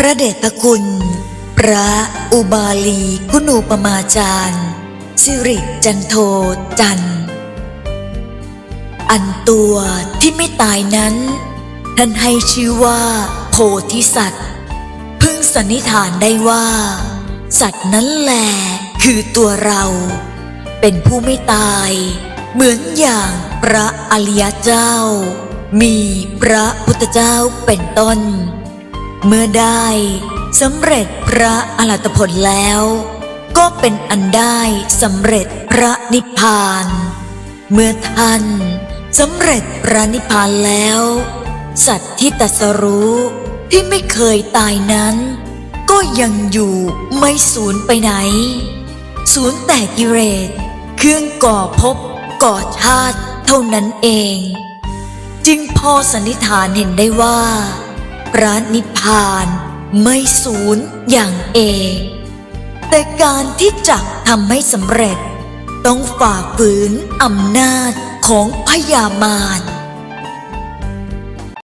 พระเดชพระคุณ พระอุบาลีคุณูปมาจารย์สิริจันโทจัน อันตัวที่ไม่ตายนั้น ท่านให้ชื่อว่า โพธิสัตว์พึ่งสันนิษฐานได้ว่า สัตว์นั้นแหละคือตัวเรา เป็นผู้ไม่ตาย เหมือนอย่างพระอริยเจ้า มีพระพุทธเจ้าเป็นต้น เมื่อได้สำเร็จพระอรหัตผลแล้ว ก็เป็นอันได้สำเร็จพระนิพพาน เมื่อท่านสำเร็จพระนิพพานแล้ว สัตว์ที่ตัสรู้ที่ไม่เคยตายนั้น ก็ยังอยู่ไม่สูญไปไหน สูญแต่กิเลสเครื่องก่อภพก่อชาติเท่านั้นเอง จึงพอสันนิษฐานเห็นได้ว่า ระนิพพานไม่สูญอย่างเอ แต่การที่จะทำให้สำเร็จ ต้องฝ่าฝืนอำนาจของพยามาร